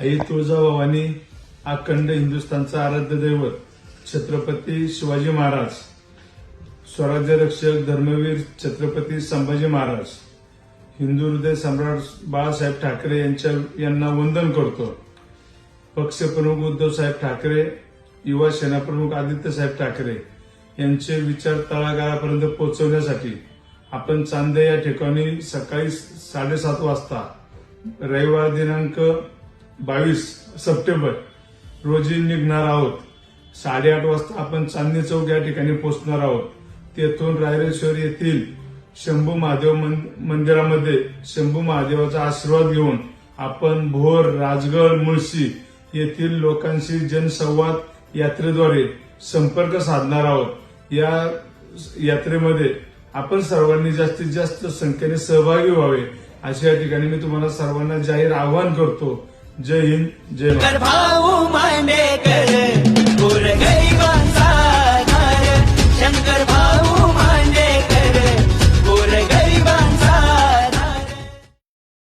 आई तुळजाभवानी अखंड हिंदुस्थानचा आराध्य दैवत छत्रपती शिवाजी महाराज. स्वराज्य रक्षक धर्मवीर छत्रपती संभाजी महाराज. हिंदू हृदय सम्राट बाळासाहेब ठाकरे यांच्या यांना वंदन करतो. पक्षप्रमुख उद्धव साहेब ठाकरे युवा सेनाप्रमुख आदित्य साहेब ठाकरे यांचे विचार तळागाळापर्यंत पोहोचवण्यासाठी आपण चांदे या ठिकाणी सकाळी साडेसात वाजता रविवार दिनांक बावीस सप्टेंबर रोजी निघणार आहोत. साडेआठ वाजता आपण चांदणी चौक या ठिकाणी पोहोचणार आहोत. तेथून रायरेश्वर येथील शंभू महादेव मंदिरामध्ये शंभू महादेवाचा आशीर्वाद घेऊन आपण भोर राजगड मुळशी येथील लोकांशी जनसंवाद यात्रेद्वारे संपर्क साधणार आहोत. या यात्रेमध्ये आपण सर्वांनी जास्तीत जास्त संख्येने सहभागी व्हावे अशा या ठिकाणी मी तुम्हाला सर्वांना जाहीर आवाहन करतो. जय हिंद जय भारत.